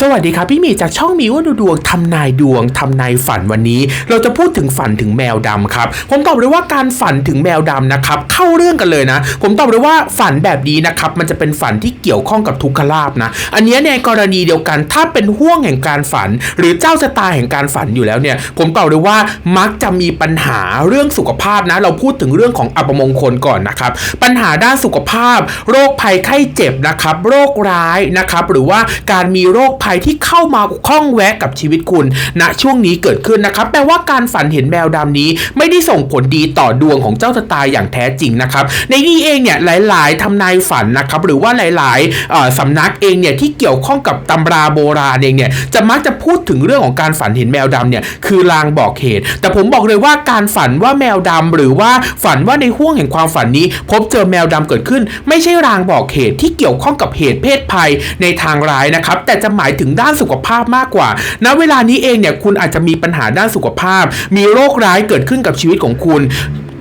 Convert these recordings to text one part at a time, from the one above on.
สวัสดีครับพี่มีจากช่องมีว่าดูดวงทำนายดวงทำนายฝันวันนี้ เราจะพูดถึงฝันถึงแมวดำครับผมตอบเลยว่าการฝันถึงแมวดำนะครับเข้าเรื่องกันเลยนะ ผมตอบเลยว่าฝันแบบนี้นะครับมันจะเป็นฝันที่เกี่ยวข้องกับทุกขลาบนะ อันเนี้ยในกรณีเดียวกันถ้าเป็นห่วงแห่งการฝัน หรือเจ้าชะตาแห่งการฝันอยู่แล้วเนี่ย ผมตอบเลยว่ามักจะมีปัญหาเรื่องสุขภาพนะ เราพูดถึงเรื่องของอัปมงคลก่อนนะครับปัญหาด้านสุขภาพ โรคภัยไข้เจ็บนะครับโรคร้ายนะครับหรือว่าการมีโรคภยที่เข้ามาข้องแวะกับชีวิตคุณณช่วงนี้เกิดขึ้นนะครับแปลว่าการฝันเห็นแมวดำนี้ ไม่ได้ส่งผลดีต่อดวงของเจ้าชะตาอย่างแท้จริงนะครับ ในนี้เองเนี่ยหลาย ๆทำนายฝันนะครับหรือว่าหลายๆเอ่อสำนักเองเนี่ยที่เกี่ยวข้องกับตำราโบราณเองเนี่ยจะมักจะพูดถึงเรื่องของการฝันเห็นแมวดำเนี่ยคือลางบอกเหตุ แต่ผมบอกเลยว่าการฝันว่าแมวดำหรือว่าฝันว่าในห่วงแห่งความฝันนี้ พบเจอแมวดำเกิดขึ้น ไม่ใช่รางบอกเหตุที่เกี่ยวข้องกับเหตุเพศภัยในทางร้ายนะครับแต่จะหมายถึงด้านสุขภาพมากกว่า ณ เวลานี้เองเนี่ยคุณอาจจะมีปัญหาด้านสุขภาพ มีโรคร้ายเกิดขึ้นกับชีวิตของคุณ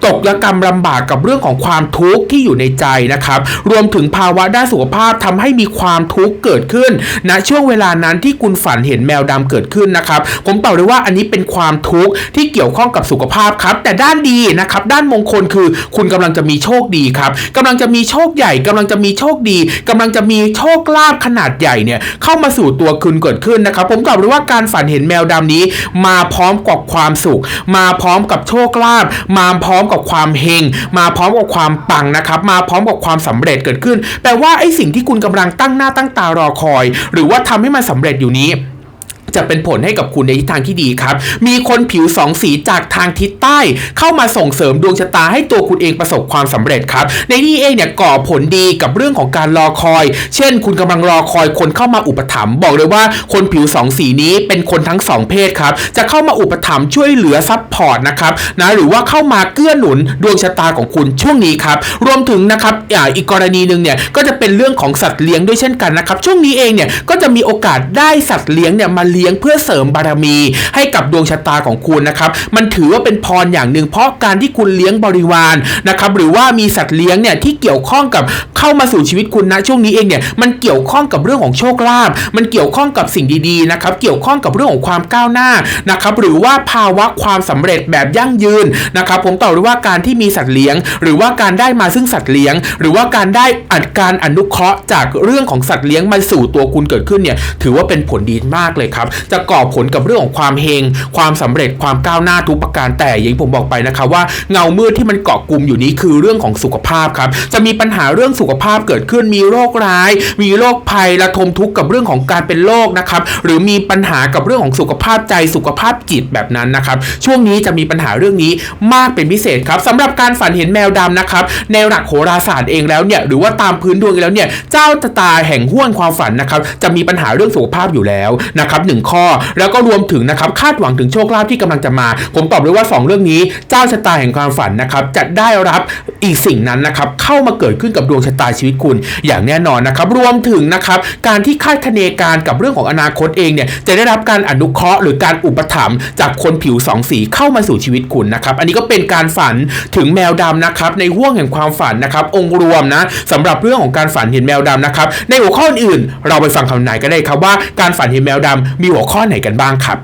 ตกระกรรมลำบากกับเรื่องของความทุกข์ที่อยู่ในใจนะครับ รวมถึงภาวะด้านสุขภาพทำให้มีความทุกข์เกิดขึ้นณช่วงเวลานั้นที่คุณฝันเห็นแมวดำเกิดขึ้นนะครับ ผมตอบเลยว่าอันนี้เป็นความทุกข์ที่เกี่ยวข้องกับสุขภาพครับ แต่ด้านดีนะครับ ด้านมงคลคือคุณกำลังจะมีโชคดีครับกำลังจะมีโชคใหญ่กำลังจะมีโชคดีกำลังจะมีโชคลาภขนาดใหญ่เนี่ยเข้ามาสู่ตัวคุณเกิดขึ้นนะครับ ผมตอบเลยว่าการฝันเห็นแมวดำนี้ มาพร้อมกับความสุข มาพร้อมกับโชคลาภมาพร้อมกับความเฮง มาพร้อมกับความปังนะครับ มาพร้อมกับความสำเร็จเกิดขึ้น แปลว่าไอ้สิ่งที่คุณกำลังตั้งหน้าตั้งตารอคอย หรือว่าทำให้มันสำเร็จอยู่นี้ จะเป็นผลให้กับคุณในทิศทางที่ดีครับ มีคนผิวสองสีจากทางทิศใต้ เข้ามาส่งเสริมดวงชะตาให้ตัวคุณเองประสบความสำเร็จครับ ในนี้เองเนี่ยก่อผลดีกับเรื่องของการรอคอย เช่น คุณกำลังรอคอยคนเข้ามาอุปถัมภ์บอกเลยว่าคนผิวสองสีนี้เป็นคนทั้งสองเพศครับ จะเข้ามาอุปถัมภ์ช่วยเหลือซัพพอร์ตนะครับนะหรือว่าเข้ามาเกื้อหนุนดวงชะตาของคุณช่วงนี้ครับรวมถึงนะครับอ,อีกกรณีหนึ่งเนี่ยก็จะเป็นเรื่องของสัตว์เลี้ยงด้วยเช่นกันนะครับช่วงนี้เองเนี่ยก็จะมีโอกาสได้สัตว์เลี้ยงเนี่ยมาเลี้ยงเพื่อเสริมบารมี ให้กับดวงชะตาของคุณนะครับ มันถือว่าเป็นพรอย่างหนึ่งเพราะการที่คุณเลี้ยงบริวารนะครับ หรือว่ามีสัตว์เลี้ยงเนี่ยที่เกี่ยวข้องกับเข้ามาสู่ชีวิตคุณนะช่วงนี้เองเนี่ยมันเกี่ยวข้องกับเรื่องของโชคลาภมันเกี่ยวข้องกับสิ่งดีๆนะครับ เกี่ยวข้องกับเรื่องของความก้าวหน้านะครับ หรือว่าภาวะความสำเร็จแบบยั่งยืนนะครับ ผมตอบเลยว่าการที่มีสัตว์เลี้ยง หรือว่าการได้มาซึ่งสัตว์เลี้ยง หรือว่าการได้อัดการอนุเคราะห์จากเรื่องของสัตว์เลี้ยงมาสู่ตัวคุณเกิดขึ้นเนี่ยถือว่าเป็นผลดีมากเลยครับจะก่อผลกับเรื่องของความเฮง ความสำเร็จความก้าวหน้าทุกประการแต่อย่างผมบอกไปนะครับว่าเงามืดที่มันเกาะกลุ่มอยู่นี้คือเรื่องของสุขภาพครับจะมีปัญหาเรื่องสุขภาพเกิดขึ้นมีโรคร้าย มีโรคภัยระทมทุกข์กับเรื่องของการเป็นโรคนะครับหรือมีปัญหากับเรื่องของสุขภาพใจสุขภาพจิตแบบนั้นนะครับช่วงนี้จะมีปัญหาเรื่องนี้มากเป็นพิเศษครับสำหรับการฝันเห็นแมวดำนะครับในหลักโหราศาสตร์เองแล้วเนี่ยหรือว่าตามพื้นดวงแล้วเนี่ยเจ้าตาแห่งห้วนความฝันนะครับจะมีปัญหาเรื่องสุขภาพอยู่แล้วนะครับหนึ่งข้อ แล้วก็รวมถึงนะครับคาดหวังถึงโชคลาภที่กำลังจะมา ผมตอบเลยว่า 2 เรื่องนี้ เจ้าชะตาแห่งความฝันนะครับจะได้รับอีกสิ่งนั้นนะครับเข้ามาเกิดขึ้นกับดวงชะตาชีวิตคุณ อย่างแน่นอนนะครับรวมถึงนะครับการที่คาดคะเนการกับเรื่องของอนาคตเองเนี่ยจะได้รับการอนุเคราะห์หรือการอุปถัมภ์จากคนผิวสองสีเข้ามาสู่ชีวิตคุณนะครับอันนี้ก็เป็นการฝันถึงแมวดำนะครับในห่วงแห่งความฝันนะครับองค์รวมนะสำหรับเรื่องของการฝันเห็นแมวดำนะครับในหัวข้ออื่นเราไปฟังคำนายกันได้ครับว่าการฝันเห็นแมวดำมีหัวข้อไหนกันบ้างครับ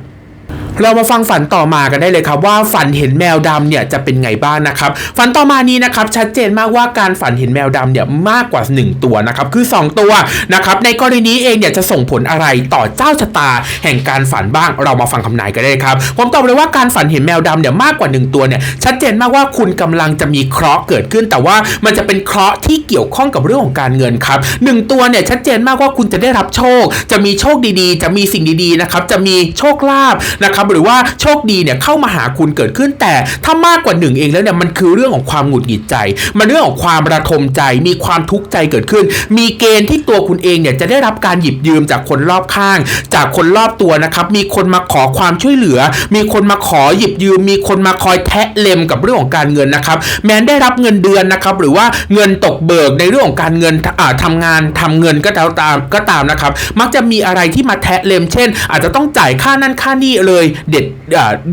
เรามาฟังฝันต่อมากันได้เลยครับว่าฝันเห็นแมวดำเนี่ยจะเป็นไงบ้างนะครับฝันต่อมานี้นะครับชัดเจนมากว่าการฝันเห็นแมวดำเนี่ยมากกว่า 1 ตัวนะครับคือ 2 ตัวนะครับในกรณีนี้เองเนี่ยจะส่งผลอะไรต่อเจ้าชะตา แห่งการฝันบ้างเรามาฟังคำนายกันได้ครับผมตอบเลยว่าการฝันเห็นแมวดำเนี่ยมากกว่า 1 ตัวเนี่ยชัดเจนมากว่าคุณกำลังจะมีเคราะห์เกิดขึ้น แต่ว่ามันจะเป็นเคราะห์ที่เกี่ยวข้องกับเรื่องของการเงินครับหนึ่งตัวเนี่ยชัดเจนมากว่าคุณจะได้รับโชค จะมีโชคดีๆ จะมีสิ่งดีๆนะครับจะมีโชคลาภนะครับหรือว่าโชคดีเนี่ยเข้ามาหาคุณเกิดขึ้นแต่ถ้ามากกว่าหนึ่งเองแล้วเนี่ยมันคือเรื่องของความหงุดหงิดใจ มันเรื่องของความระทมใจ มีความทุกข์ใจเกิดขึ้น มีเกณฑ์ที่ตัวคุณเองเนี่ยจะได้รับการหยิบยืมจากคนรอบข้าง จากคนรอบตัวนะครับมีคนมาขอความช่วยเหลือ มีคนมาขอหยิบยืม มีคนมาคอยแทะเล็มกับเรื่องของการเงินนะครับ แม้ได้รับเงินเดือนนะครับหรือว่าเงินตกเบิกในเรื่องของการเงินอ่าทำงานทำเงินก็ตามก็ตามนะครับ มักจะมีอะไรที่มาแทะเล็มเช่น อาจจะต้องจ่ายค่านั่นค่านี่เลยเด็ด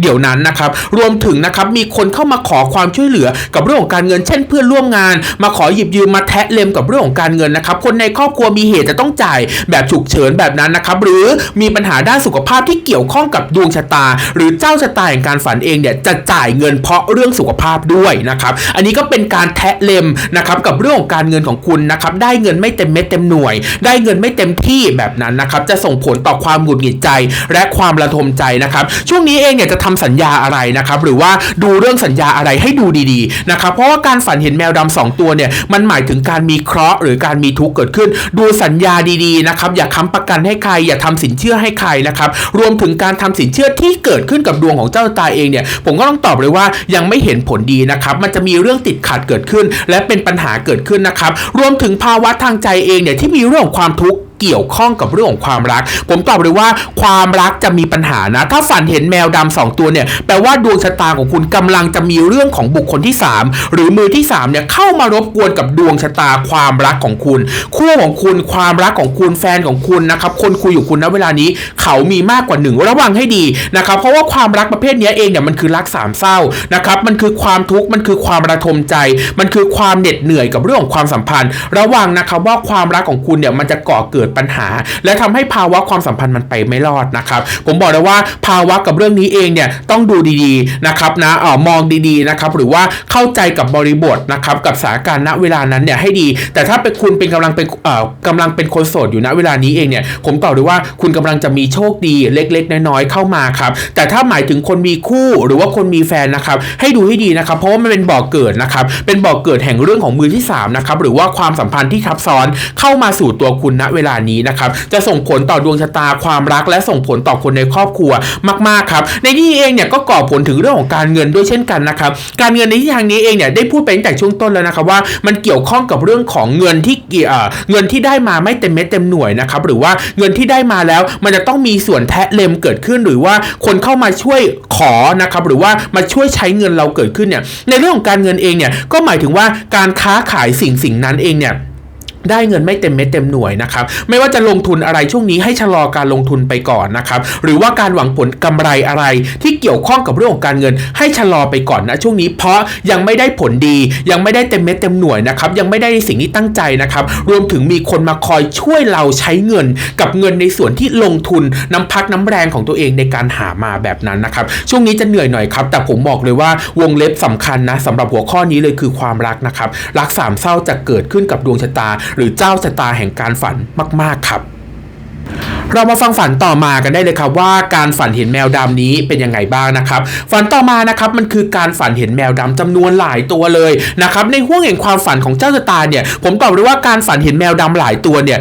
เดี๋ยวนั้นนะครับรวมถึงนะครับมีคนเข้ามาขอความช่วยเหลือกับเรื่องของการเงินเช่นเพื่อนร่วมงาน มาขอหยิบยืมมาแทะเล็มกับเรื่องของการเงินนะครับคนในครอบครัวมีเหตุจะต้องจ่ายแบบฉุกเฉินแบบนั้นนะครับหรือมีปัญหาด้านสุขภาพที่เกี่ยวข้องกับดวงชะตา หรือเจ้าชะตาแห่งการฝันเองเนี่ยจะจ่ายเงินเพราะเรื่องสุขภาพด้วยนะครับอันนี้ก็เป็นการแทะเล็มนะครับกับเรื่องของการเงินของคุณนะครับได้เงินไม่เต็มเม็ดเต็มหน่วย ได้เงินไม่เต็มที่แบบนั้นนะครับจะส่งผลต่อความหงุดหงิดใจ และความระทมใจนะครับช่วงนี้เองเนี่ยจะทำสัญญาอะไรนะครับหรือว่าดูเรื่องสัญญาอะไรให้ดูดีๆนะครับเพราะว่าการฝันเห็นแมวดำสองตัวเนี่ยมันหมายถึงการมีเคราะห์หรือการมีทุกข์เกิดขึ้น ดูสัญญาดีๆนะครับอย่าค้ำประกันให้ใคร อย่าทำสินเชื่อให้ใครนะครับรวมถึงการทำสินเชื่อที่เกิดขึ้นกับดวงของเจ้าตาเองเนี่ยผมก็ต้องตอบเลยว่ายังไม่เห็นผลดีนะครับมันจะมีเรื่องติดขัดเกิดขึ้น และเป็นปัญหาเกิดขึ้นนะครับรวมถึงภาวะทางใจเองเนี่ยที่มีเรื่องของความทุกข์ เกี่ยวข้องกับเรื่องของความรัก ผมตอบเลยว่าความรักจะมีปัญหานะ ถ้าฝันเห็นแมวดำสองตัวเนี่ยแปลว่าดวงชะตาของคุณกำลังจะมีเรื่องของบุคคลที่ 3 หรือมือที่3เนี่ยเข้ามารบกวนกับดวงชะตาความรักของคุณ คู่ของคุณความรักของคุณแฟนของคุณนะครับคนคุยอยู่คุณณเวลานี้เขามีมากกว่าหนึ่งระวังให้ดีนะครับเพราะว่าความรักประเภทนี้เองเนี่ยมันคือรักสามเศร้านะครับมันคือความทุกข์มันคือความระทมใจ มันคือความเหน็ดเหนื่อยกับเรื่องของความสัมพันธ์ ระวังนะครับว่าความรักของคุณเนี่ยมันจะก่อเกิดปัญหา และทำให้ภาวะความสัมพันธ์มันไปไม่รอดนะครับ ผมบอกเลยว่าภาวะกับเรื่องนี้เองเนี่ยต้องดูดีๆนะครับนะเออมองดีๆนะครับหรือว่าเข้าใจกับบริบทนะครับกับสถานการณ์ณเวลานั้นเนี่ยให้ดี แต่ถ้าเป็นคุณเป็นกำลังเป็นเอ่อกำลังเป็นคนโสดอยู่ณเวลานี้เองเนี่ยผมตอบเลยว่าคุณกำลังจะมีโชคดีเล็ก ๆ น้อยๆเข้ามาครับแต่ถ้าหมายถึงคนมีคู่หรือว่าคนมีแฟนนะครับให้ดูให้ดีนะครับเพราะว่ามันเป็นบ่อเกิดนะครับเป็นบ่อเกิดแห่งเรื่องของมือที่สามนะครับหรือว่าความสัมพันธ์ที่ทับซ้อนเข้ามาสู่ตัวคุณณเวลานี้นะครับจะส่งผลต่อดวงชะตาความรัก และส่งผลต่อคนในครอบครัวมากๆครับ ในที่นี้เองเนี่ยก็ก่อผลถึงเรื่องของการเงินด้วยเช่นกันนะครับการเงินในที่ทางนี้เองเนี่ยได้พูดไปตั้งแต่ช่วงต้นแล้วนะครับว่ามันเกี่ยวข้องกับเรื่องของเงินที่เกี่ยเอ่อเงินที่ได้มาไม่เต็มเม็ดเต็มหน่วยนะครับหรือว่าเงินที่ได้มาแล้ว มันจะต้องมีส่วนแทะเลมเกิดขึ้นหรือว่าคนเข้ามาช่วยขอนะครับหรือว่ามาช่วยใช้เงินเราเกิดขึ้นเนี่ยในเรื่องของการเงินเองเนี่ยก็หมายถึงว่าการค้าขายสิ่งสิ่งนั้นเองเนี่ย ได้เงินไม่เต็มเม็ดเต็มหน่วยนะครับ ไม่ว่าจะลงทุนอะไรช่วงนี้ให้ชะลอการลงทุนไปก่อนนะครับ หรือว่าการหวังผลกำไรอะไรที่เกี่ยวข้องกับเรื่องของการเงิน ให้ชะลอไปก่อนนะช่วงนี้เพราะยังไม่ได้ผลดี ยังไม่ได้เต็มเม็ดเต็มหน่วยนะครับยังไม่ได้ในสิ่งที่ตั้งใจนะครับ รวมถึงมีคนมาคอยช่วยเราใช้เงิน กับเงินในส่วนที่ลงทุนน้ำพักน้ำแรงของตัวเองในการหามาแบบนั้นนะครับ ช่วงนี้จะเหนื่อยหน่อยครับ แต่ผมบอกเลยว่าวงเล็บสำคัญนะสำหรับหัวข้อนี้เลยคือความรักนะครับรักสามเศร้าจะเกิดขึ้นกับดวงชะตาหรือเจ้าสตาแห่งการฝันมาก ๆ ครับ เรามาฟังฝันต่อมากันได้เลยครับว่าการฝันเห็นแมวดำนี้เป็นยังไงบ้างนะครับ ฝันต่อมานะครับมันคือการฝันเห็นแมวดำจำนวนหลายตัวเลยนะครับในห่วงแห่งความฝันของเจ้าสตาเนี่ยผมตอบเลยว่าการฝันเห็นแมวดำหลายตัวเนี่ย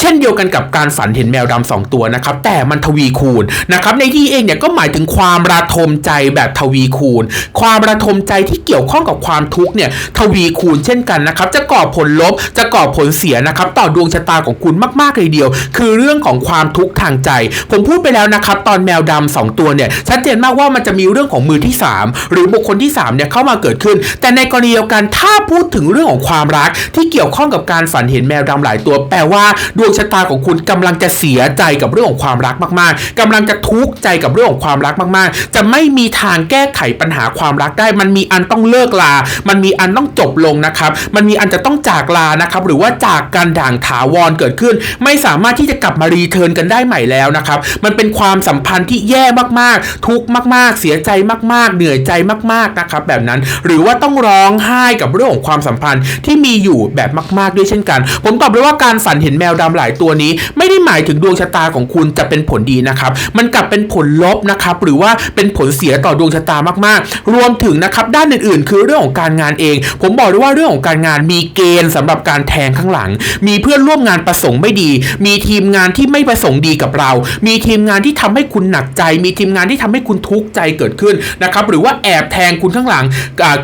เช่นเดียวกันกับการฝันเห็นแมวดำสองตัวนะครับ แต่มันทวีคูณนะครับในที่เองเนี่ยก็หมายถึงความระทมใจแบบทวีคูณ ความระทมใจที่เกี่ยวข้องกับความทุกข์เนี่ยทวีคูณเช่นกันนะครับ จะก่อผลลบจะก่อผลเสียนะครับต่อดวงชะตาของคุณมากๆเลยเดียว คือเรื่องของความทุกข์ทางใจ ผมพูดไปแล้วนะครับ ตอนแมวดำสองตัวเนี่ยชัดเจนมากว่ามันจะมีเรื่องของมือที่ 3 หรือบุคคลที่3เนี่ยเข้ามาเกิดขึ้น แต่ในกรณีเดียวกันถ้าพูดถึงเรื่องของความรักที่เกี่ยวข้องกับการฝันเห็นแมวดำหลายตัว แปลว่าดวงชะตาของคุณกำลังจะเสียใจกับเรื่องของความรักมาก ๆกำลังจะทุกข์ใจกับเรื่องของความรักมาก ๆ จะไม่มีทางแก้ไขปัญหาความรักได้ มันมีอันต้องเลิกลา มันมีอันต้องจบลงนะครับ มันมีอันจะต้องจากลานะครับ หรือว่าจากการด่างถาวรเกิดขึ้น ไม่สามารถที่จะกลับมารีเทิร์นกันได้ใหม่แล้วนะครับ มันเป็นความสัมพันธ์ที่แย่มาก ๆ ทุกข์มาก ๆ เสียใจมาก ๆ เหนื่อยใจมาก ๆ นะครับ แบบนั้น หรือว่าต้องร้องไห้กับเรื่องของความสัมพันธ์ที่มีอยู่แบบมาก ๆ ด้วยเช่นกัน ผมตอบเลยว่าการฝันเห็นแมวดำหลายตัวนี้ ไม่ได้หมายถึงดวงชะตาของคุณจะเป็นผลดีนะครับ มันกลับเป็นผลลบนะครับหรือว่าเป็นผลเสียต่อดวงชะตามากๆ รวมถึงนะครับด้านอื่นๆ คือเรื่องของการงานเอง ผมบอกเลยว่าเรื่องของการงานมีเกณฑ์สำหรับการแทงข้างหลัง มีเพื่อนร่วมงานประสงค์ไม่ดี มีทีมงานที่ไม่ประสงค์ดีกับเรา มีทีมงานที่ทำให้คุณหนักใจ มีทีมงานที่ทำให้คุณทุกข์ใจเกิดขึ้นนะครับหรือว่าแอบแทงคุณข้างหลัง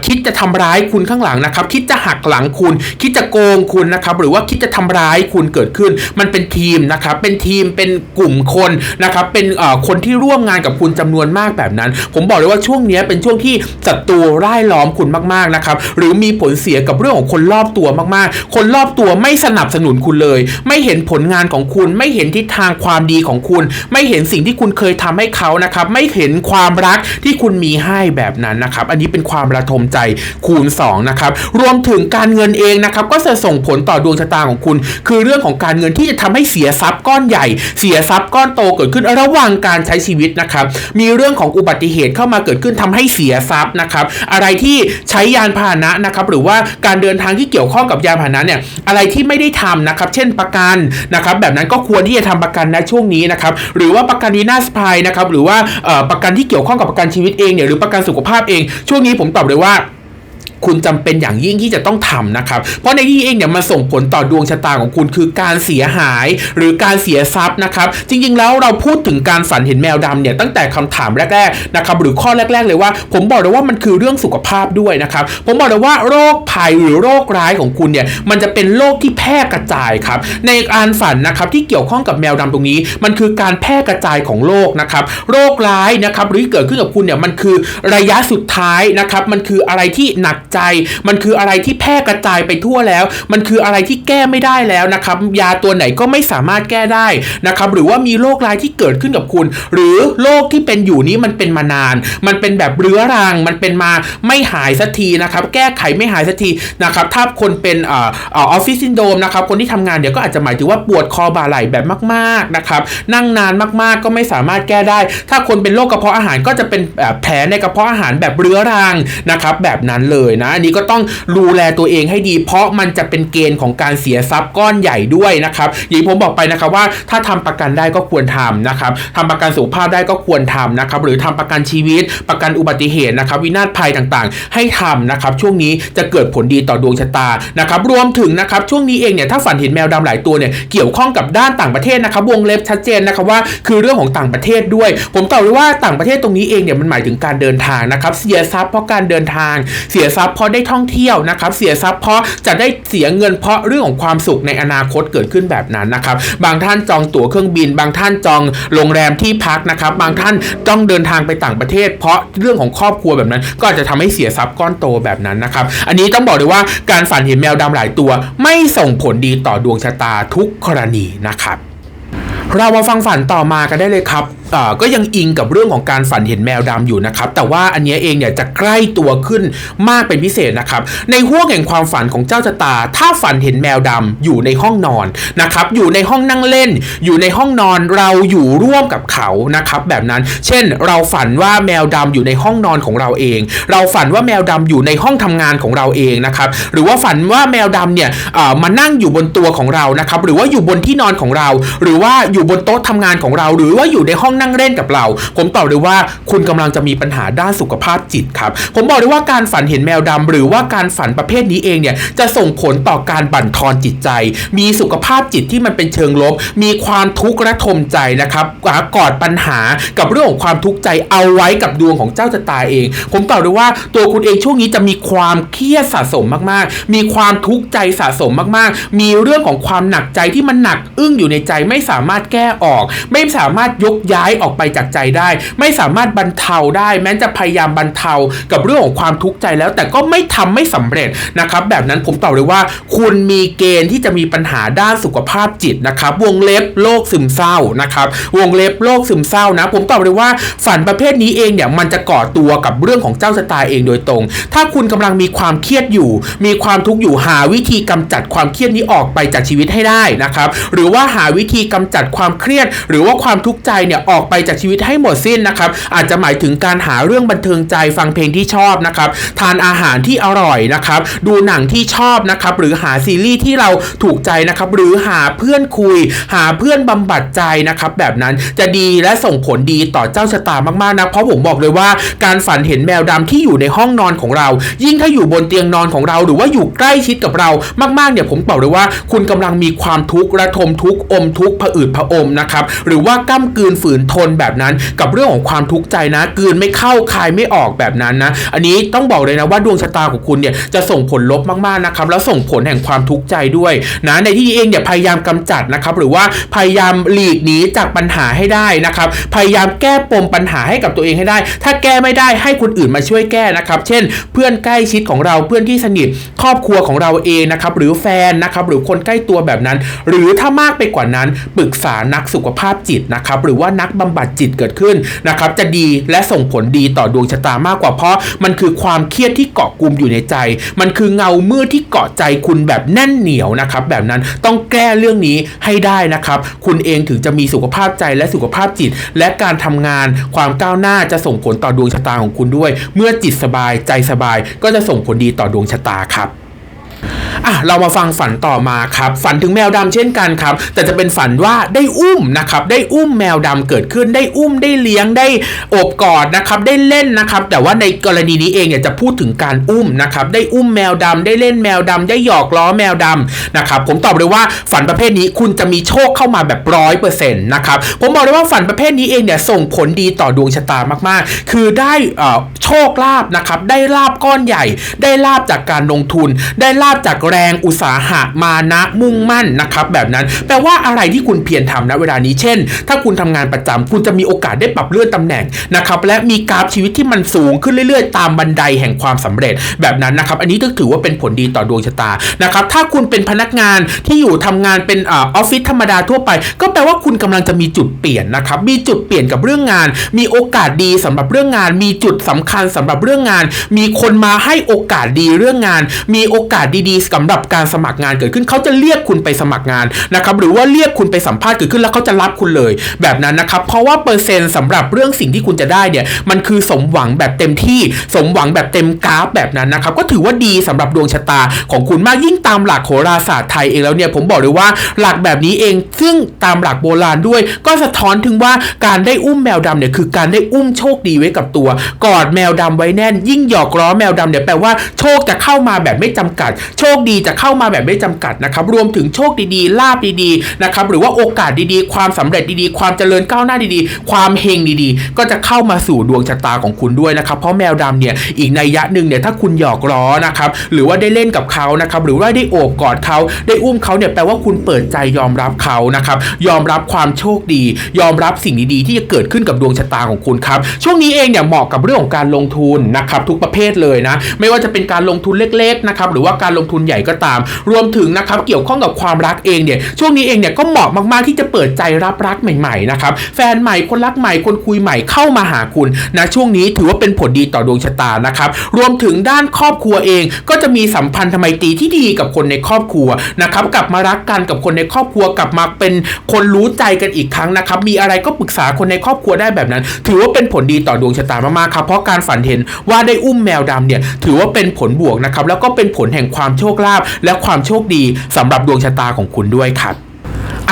คิดจะทำร้ายคุณข้างหลังนะครับคิดจะหักหลังคุณ คิดจะโกงคุณนะครับหรือว่าคิดจะทำร้ายคุณเกิดขึ้นมันเป็นทีมนะครับเป็นทีมเป็นกลุ่มคนนะครับเป็นคนที่ร่วมงานกับคุณจำนวนมากแบบนั้น ผมบอกเลยว่าช่วงนี้เป็นช่วงที่ศัตรูร่ายล้อมคุณมากๆนะครับหรือมีผลเสียกับเรื่องของคนรอบตัวมากๆ คนรอบตัวไม่สนับสนุนคุณเลย ไม่เห็นผลงานของคุณ ไม่เห็นทิศทางความดีของคุณ ไม่เห็นสิ่งที่คุณเคยทำให้เขานะครับไม่เห็นความรักที่คุณมีให้แบบนั้นนะครับ อันนี้เป็นความระทมใจคูณ2นะครับรวมถึงการเงินเองนะครับก็จะส่งผลต่อดวงชะตาของคุณ คือเรื่องของการเงินที่จะทำให้เสียทรัพย์ก้อนใหญ่ เสียทรัพย์ก้อนโตเกิดขึ้นระหว่างการใช้ชีวิตนะครับ มีเรื่องของอุบัติเหตุเข้ามาเกิดขึ้นทำให้เสียทรัพย์นะครับ อะไรที่ใช้ยานพาหนะนะครับ หรือว่าการเดินทางที่เกี่ยวข้องกับยานพาหนะเนี่ย อะไรที่ไม่ได้ทำนะครับ เช่นประกันนะครับ แบบนั้นก็ควรที่จะทำประกันนะช่วงนี้นะครับ หรือว่าประกันวินาศภัยนะครับ หรือว่าประกันที่เกี่ยวข้องกับประกันชีวิตเองเนี่ย หรือประกันสุขภาพเอง ช่วงนี้ผมตอบเลยว่า คุณจำเป็นอย่างยิ่งที่จะต้องทำนะครับ เพราะในที่เองเนี่ยมันส่งผลต่อดวงชะตาของคุณคือการเสียหายหรือการเสียทรัพย์นะครับ จริงๆแล้วเราพูดถึงการฝันเห็นแมวดำเนี่ยตั้งแต่คำถามแรกๆนะครับหรือข้อแรก ๆ เลยว่า ผมบอกเลยว่ามันคือเรื่องสุขภาพด้วยนะครับผมบอกเลยว่าโรคภัยหรือโรคร้ายของคุณเนี่ยมันจะเป็นโรคที่แพร่กระจายครับในการฝันนะครับที่เกี่ยวข้องกับแมวดำตรงนี้ มันคือการแพร่กระจายของโรคนะครับโรคร้ายนะครับหรือเกิดขึ้นกับคุณเนี่ยมันคือระยะสุดท้ายนะครับมันคืออะไรที่หนักใจ มันคืออะไรที่แพร่กระจายไปทั่วแล้ว มันคืออะไรที่แก้ไม่ได้แล้วนะครับ ยาตัวไหนก็ไม่สามารถแก้ได้นะครับ หรือว่ามีโรคร้ายที่เกิดขึ้นกับคุณ หรือโรคที่เป็นอยู่นี้มันเป็นมานาน มันเป็นแบบเรื้อรัง มันเป็นมาไม่หายสักทีนะครับ แก้ไขไม่หายสักทีนะครับ ถ้าคนเป็นออฟฟิศซินโดมนะครับ คนที่ทำงานเดี๋ยวก็อาจจะหมายถึงว่าปวดคอบ่าไหล่แบบมาก ๆนะครับ นั่งนานมากๆก็ไม่สามารถแก้ได้ ถ้าคนเป็นโรคกระเพาะอาหารก็จะเป็นแบบแผลในกระเพาะอาหารแบบเรื้อรังนะครับ แบบนั้นเลยนะอันนี้ก็ต้องดูแลตัวเองให้ดี เพราะมันจะเป็นเกณฑ์ของการเสียทรัพย์ก้อนใหญ่ด้วยนะครับอย่างผมบอกไปนะครับว่าถ้าทำประกันได้ก็ควรทำนะครับทำประกันสุขภาพได้ก็ควรทำนะครับหรือทำประกันชีวิต ประกันอุบัติเหตุนะครับ วินาศภัยต่างๆ ให้ทำนะครับ ช่วงนี้จะเกิดผลดีต่อดวงชะตานะครับ รวมถึงนะครับช่วงนี้เองเนี่ยถ้าฝันเห็นแมวดำหลายตัวเนี่ยเกี่ยวข้องกับด้านต่างประเทศนะครับ วงเล็บชัดเจนนะครับว่าคือเรื่องของต่างประเทศด้วย ผมตอบเลยว่าต่างประเทศตรงนี้เองเนี่ยมันหมายถึงการเดินทางนะครับ เสียทรัพย์เพราะการเดินทาง เสียทรัพย์เพราะได้ท่องเที่ยวนะครับเสียทรัพย์เพราะจะได้เสียเงินเพราะเรื่องของความสุขในอนาคตเกิดขึ้นแบบนั้นนะครับ บางท่านจองตั๋วเครื่องบิน บางท่านจองโรงแรมที่พักนะครับ บางท่านต้องเดินทางไปต่างประเทศ เพราะเรื่องของครอบครัวแบบนั้น ก็จะทำให้เสียทรัพย์ก้อนโตแบบนั้นนะครับ อันนี้ต้องบอกเลยว่าการฝันเห็นแมวดำหลายตัว ไม่ส่งผลดีต่อดวงชะตาทุกกรณีนะครับ เรามาฟังฝันต่อมากันได้เลยครับ ก็ยังอิงกับเรื่องของการฝันเห็นแมวดำอยู่นะครับ แต่ว่าอันนี้เองเนี่ยจะใกล้ตัวขึ้นมากเป็นพิเศษนะครับ ในห้วงแห่งความฝันของเจ้าชะตา ถ้าฝันเห็นแมวดำอยู่ในห้องนอนนะครับ อยู่ในห้องนั่งเล่น อยู่ในห้องนอนเราอยู่ร่วมกับเขานะครับ แบบนั้น เช่น เราฝันว่าแมวดำอยู่ในห้องนอนของเราเอง เราฝันว่าแมวดำอยู่ในห้องทำงานของเราเองนะครับ หรือว่าฝันว่าแมวดำเนี่ยเอ่อมานั่งอยู่บนตัวของเรานะครับ หรือว่าอยู่บนที่นอนของเรา หรือว่าอยู่บนโต๊ะทำงานของเรา หรือว่าอยู่ในห้องนั่งเล่นกับเรา ผมตอบเลยว่าคุณกำลังจะมีปัญหาด้านสุขภาพจิตครับ ผมบอกเลยว่าการฝันเห็นแมวดำหรือว่าการฝันประเภทนี้เองเนี่ยจะส่งผลต่อการบั่นทอนจิตใจ มีสุขภาพจิตที่มันเป็นเชิงลบ มีความทุกข์ระทมใจนะครับกอดปัญหากับเรื่องของความทุกข์ใจเอาไว้กับดวงของเจ้าชะตาเอง ผมตอบเลยว่าตัวคุณเองช่วงนี้จะมีความเครียดสะสมมากๆ มีความทุกข์ใจสะสมมากๆ มีเรื่องของความหนักใจที่มันหนักอึ้งอยู่ในใจไม่สามารถแก้ออก ไม่สามารถยกย้ายออกไปจากใจได้ ไม่สามารถบรรเทาได้ แม้จะพยายามบรรเทากับเรื่องของความทุกข์ใจแล้ว แต่ก็ไม่ทำไม่สำเร็จนะครับ แบบนั้นผมตอบเลยว่า คุณมีเกณฑ์ที่จะมีปัญหาด้านสุขภาพจิตนะครับ วงเล็บโรคซึมเศร้านะครับ วงเล็บโรคซึมเศร้านะ ผมตอบเลยว่าฝันประเภทนี้เองเนี่ยมันจะก่อตัวกับเรื่องของเจ้าชะตาเองโดยตรง ถ้าคุณกำลังมีความเครียดอยู่ มีความทุกข์อยู่หาวิธีกำจัดความเครียดนี้ออกไปจากชีวิตให้ได้นะครับ หรือว่าหาวิธีกำจัดความเครียด หรือว่าความทุกข์ใจเนี่ยออกไปจากชีวิตให้หมดสิ้นนะครับ อาจจะหมายถึงการหาเรื่องบันเทิงใจฟังเพลงที่ชอบนะครับ ทานอาหารที่อร่อยนะครับ ดูหนังที่ชอบนะครับ หรือหาซีรีส์ที่เราถูกใจนะครับ หรือหาเพื่อนคุย หาเพื่อนบำบัดใจนะครับ แบบนั้นจะดีและส่งผลดีต่อเจ้าชะตามากๆนะเพราะผมบอกเลยว่าการฝันเห็นแมวดำที่อยู่ในห้องนอนของเรา ยิ่งถ้าอยู่บนเตียงนอนของเรา หรือว่าอยู่ใกล้ชิดกับเรามากๆเนี่ยผมบอกเลยว่า คุณกำลังมีความทุกข์ระทมทุกข์อมทุกข์ผอืดผอมนะครับหรือว่าก้ำกืนฝืนทนแบบนั้น กับเรื่องของความทุกข์ใจนะกืนไม่เข้าคายไม่ออกแบบนั้นนะ อันนี้ต้องบอกเลยนะว่าดวงชะตาของคุณเนี่ยจะส่งผลลบมากๆนะครับแล้วส่งผลแห่งความทุกข์ใจด้วยนะในที่นี้เองเนี่ยพยายามกำจัดนะครับหรือว่าพยายามหลีกหนีจากปัญหาให้ได้นะครับพยายามแก้ปมปัญหาให้กับตัวเองให้ได้ ถ้าแก้ไม่ได้ให้คนอื่นมาช่วยแก้นะครับ เช่น เพื่อนใกล้ชิดของเราเพื่อนที่สนิทครอบครัวของเราเองนะครับหรือแฟนนะครับหรือคนใกล้ตัวแบบนั้น หรือถ้ามากไปกว่านั้นปรึกษานักสุขภาพจิตนะครับหรือว่านักบำบัดจิตเกิดขึ้นนะครับจะดีและส่งผลดีต่อดวงชะตามากกว่าเพราะมันคือความเครียดที่เกาะกลุ่มอยู่ในใจ มันคือเงามืดที่เกาะใจคุณแบบแน่นเหนียวนะครับแบบนั้นต้องแก้เรื่องนี้ให้ได้นะครับ คุณเองถึงจะมีสุขภาพใจและสุขภาพจิต และการทำงานความก้าวหน้าจะส่งผลต่อดวงชะตาของคุณด้วย เมื่อจิตสบายใจสบายก็จะส่งผลดีต่อดวงชะตาครับ อะเรามาฟังฝันต่อมาครับ ฝันถึงแมวดำเช่นกันครับ แต่จะเป็นฝันว่าได้อุ้มนะครับได้อุ้มแมวดำเกิดขึ้นได้อุ้มได้เลี้ยงได้อบกอดนะครับได้เล่นนะครับ แต่ว่าในกรณีนี้เองเนี่ยจะพูดถึงการอุ้มนะครับได้อุ้มแมวดำได้เล่นแมวดำได้หยอกล้อแมวดำนะครับผมตอบเลยว่าฝันประเภทนี้คุณจะมีโชคเข้ามาแบบร้อยเปอร์เซ็นต์นะครับผมบอกเลยว่าฝันประเภทนี้เองเนี่ยส่งผลดีต่อดวงชะตามากๆ คือได้อ่อโชคลาภนะครับได้ลาบก้อนใหญ่ ได้ลาบจากการลงทุนได้ลาบจากแรงอุตสาหะมานะมุ่งมั่นนะครับแบบนั้นแปลว่าอะไรที่คุณเพียรทำนะเวลานี้เช่น ถ้าคุณทำงานประจำคุณจะมีโอกาสได้ปรับเลื่อนตำแหน่งนะครับและมีกราฟชีวิตที่มันสูงขึ้นเรื่อยๆ ตามบันไดแห่งความสำเร็จแบบนั้นนะครับ อันนี้ถือว่าเป็นผลดีต่อดวงชะตานะครับถ้าคุณเป็นพนักงานที่อยู่ทำงานเป็นอออฟฟิศธรรมดาทั่วไป ก็แปลว่าคุณกำลังจะมีจุดเปลี่ยนนะครับมีจุดเปลี่ยนกับเรื่องงาน มีโอกาสดีสำหรับเรื่องงาน มีจุดสำคัญสำหรับเรื่องงาน มีคนมาให้โอกาสดีเรื่องงาน มีโอกาสดีๆสำหรับการสมัครงานเกิดขึ้นเขาจะเรียกคุณไปสมัครงานนะครับหรือว่าเรียกคุณไปสัมภาษณ์เกิดขึ้นแล้วเขาจะรับคุณเลย แบบนั้นนะครับเพราะว่าเปอร์เซ็นต์สำหรับเรื่องสิ่งที่คุณจะได้เนี่ยมันคือสมหวังแบบเต็มที่สมหวังแบบเต็มกราฟแบบนั้นนะครับก็ถือว่าดีสำหรับดวงชะตาของคุณมากยิ่งตามหลักโหราศาสตร์ไทยเองแล้วเนี่ยผมบอกเลยว่าหลักแบบนี้เอง ซึ่งตามหลักโบราณด้วย ก็สะท้อนถึงว่าการได้อุ้มแมวดำเนี่ยคือการได้อุ้มโชคดีไว้กับตัว กอดแมวดำไว้แน่น ยิ่งหยอกล้อแมวดำเนี่ยแปลว่าโชคจะเข้ามาแบบไม่จำกัดโชคดีจะเข้ามาแบบไม่จำกัดนะครับรวมถึงโชคดีๆลาบดีๆนะครับหรือว่าโอกาสดีๆ ความสำเร็จดีๆ ความเจริญก้าวหน้าดีๆ ความเฮงดีๆ ก็จะเข้ามาสู่ดวงชะตาของคุณด้วยนะครับเพราะแมวดำเนี่ยอีกในยยะหนึ่งเนี่ยถ้าคุณหยอกล้อนะครับหรือว่าได้เล่นกับเขานะครับหรือว่าได้โอบกอดเขาได้อุ้มเขาเนี่ยแปลว่าคุณเปิดใจยอมรับเขานะครับยอมรับความโชคดี ยอมรับสิ่งดีๆ ที่จะเกิดขึ้นกับดวงชะตาของคุณครับช่วงนี้เองเนี่ยเหมาะกับเรื่องของการลงทุนนะครับทุกประเภทเลยนะไม่ว่าจะเป็นการลงทุนเล็กๆนะครับหรือว่าการลงงทุนใหญ่ก็ตาม รวมถึงนะครับเกี่ยวข้องกับความรักเองเนี่ยช่วงนี้เองเนี่ยก็เหมาะมากๆที่จะเปิดใจรับรักใหม่ๆนะครับแฟนใหม่คนรักใหม่คนคุยใหม่เข้ามาหาคุณนะช่วงนี้ถือว่าเป็นผลดีต่อดวงชะตานะครับรวมถึงด้านครอบครัวเองก็จะมีสัมพันธไมตรีที่ดีกับคนในครอบครัวนะครับกลับมารักกันกับคนในครอบครัวกลับมาเป็นคนรู้ใจกันอีกครั้งนะครับมีอะไรก็ปรึกษาคนในครอบครัวได้แบบนั้น ถือว่าเป็นผลดีต่อดวงชะตามากๆครับเพราะการฝันเห็นว่าได้อุ้มแมวดำเนี่ยถือว่าเป็นผลบวกนะครับแล้วก็เป็นผลแห่งความโชคลาภและความโชคดีสำหรับดวงชะตาของคุณด้วยครับ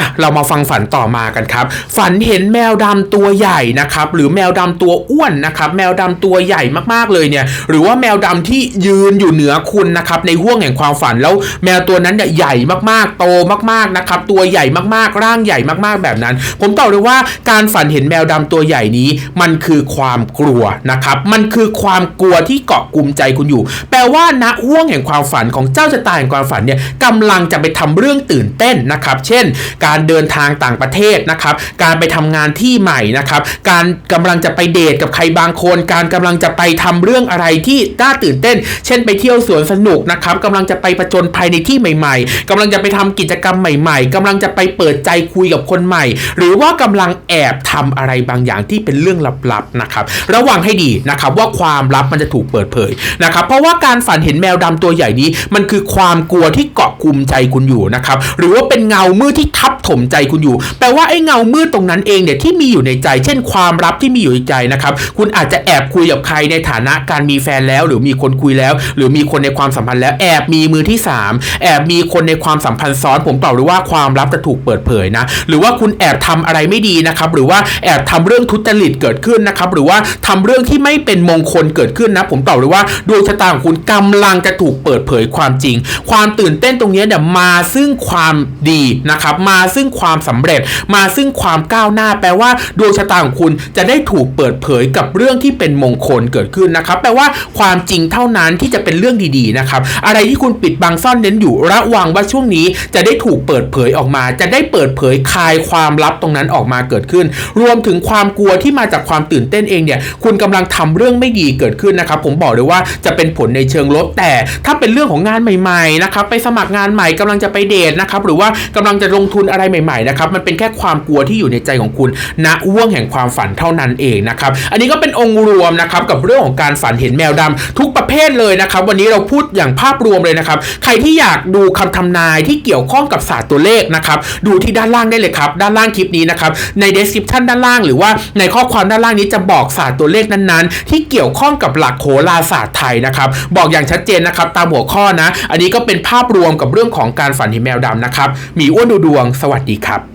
อะเรามาฟังฝันต่อมากันครับ ฝันเห็นแมวดำตัวใหญ่นะครับ หรือแมวดำตัวอ้วนนะครับ แมวดำตัวใหญ่มากๆเลยเนี่ย หรือว่าแมวดำที่ยืนอยู่เหนือคุณนะครับในห่วงแห่งความฝันแล้วแมวตัวนั้นเนี่ยใหญ่มากๆ โตมากๆนะครับ ตัวใหญ่มากๆ ร่างใหญ่มากๆแบบนั้น ผมตอบเลยว่าการฝันเห็นแมวดำตัวใหญ่นี้ มันคือความกลัวนะครับ มันคือความกลัวที่เกาะกลุ่มใจคุณอยู่ แปลว่าณห่วงแห่งความฝันของเจ้าชะตาแห่งความฝันเนี่ยกำลังจะไปทำเรื่องตื่นเต้นนะครับ เช่นการการเดินทางต่างประเทศนะครับ การไปทำงานที่ใหม่นะครับ การกำลังจะไปเดทกับใครบางคน การกำลังจะไปทำเรื่องอะไรที่น่าตื่นเต้น เช่นไปเที่ยวสวนสนุกนะครับกำลังจะไปประจนภัยในที่ใหม่ ๆกำลังจะไปทำกิจกรรมใหม่ ๆกำลังจะไปเปิดใจคุยกับคนใหม่ หรือว่ากำลังแอบทำอะไรบางอย่างที่เป็นเรื่องลับๆนะครับ ระวังให้ดีนะครับว่าความลับมันจะถูกเปิดเผยนะครับ เพราะว่าการฝันเห็นแมวดำตัวใหญ่นี้ มันคือความกลัวที่เกาะกลุ่มใจคุณอยู่นะครับ หรือว่าเป็นเงามืดที่ทับถมใจคุณอยู่ แปลว่าไอ้เงามืดตรงนั้นเองเนี่ยที่มีอยู่ในใจ เช่นความลับที่มีอยู่ในใจนะครับ คุณอาจจะแอบคุยกับใครในฐานะการมีแฟนแล้ว หรือมีคนคุยแล้ว หรือมีคนในความสัมพันธ์แล้วแอบมีมือที่สามแอบมีคนในความสัมพันธ์ซ้อน ผมตอบเลยว่าความลับจะถูกเปิดเผยนะ หรือว่าคุณแอบทำอะไรไม่ดีนะครับ หรือว่าแอบทำเรื่องทุจริตเกิดขึ้นนะครับ หรือว่าทำเรื่องที่ไม่เป็นมงคลเกิดขึ้นนะ ผมตอบเลยว่าดวงชะตาของคุณกำลังจะถูกเปิดเผยความจริง ความตื่นเต้นตรงนี้เนี่ยมาซึ่งความดีนะครับ มาซึ่งความสำเร็จ มาซึ่งความก้าวหน้า แปลว่าดวงชะตาของคุณจะได้ถูกเปิดเผยกับเรื่องที่เป็นมงคลเกิดขึ้นนะครับ แปลว่าความจริงเท่านั้นที่จะเป็นเรื่องดีๆนะครับ อะไรที่คุณปิดบังซ่อนเน้นอยู่ระวังว่าช่วงนี้จะได้ถูกเปิดเผยออกมา จะได้เปิดเผยคลายความลับตรงนั้นออกมาเกิดขึ้น รวมถึงความกลัวที่มาจากความตื่นเต้นเองเนี่ย คุณกำลังทำเรื่องไม่ดีเกิดขึ้นนะครับ ผมบอกเลยว่าจะเป็นผลในเชิงลบ แต่ถ้าเป็นเรื่องของงานใหม่ๆนะครับ ไปสมัครงานใหม่กำลังจะไปเดทนะครับ หรือว่ากำลังจะลงทุนอะไรใหม่ๆนะครับมันเป็นแค่ความกลัวที่อยู่ในใจของคุณณว่วงแห่งความฝันเท่านั้นเองนะครับอันนี้ก็เป็นองค์รวมนะครับกับเรื่องของการฝันเห็นแมวดำทุกประเภทเลยนะครับ วันนี้เราพูดอย่างภาพรวมเลยนะครับ ใครที่อยากดูคำทำนายที่เกี่ยวข้องกับศาสตร์ตัวเลขนะครับดูที่ด้านล่างได้เลยครับด้านล่างคลิปนี้นะครับใน description ด้านล่าง หรือว่าในข้อความด้านล่างนี้จะบอกศาสตร์ตัวเลขนั้นๆ ที่เกี่ยวข้องกับหลักโหราศาสตร์ไทยนะครับบอกอย่างชัดเจนนะครับตามหัวข้อนะ อันนี้ก็เป็นภาพรวมกับเรื่องของการฝันเห็นแมวดำนะครับมีอ้วนดูดวงสวัสดีครับ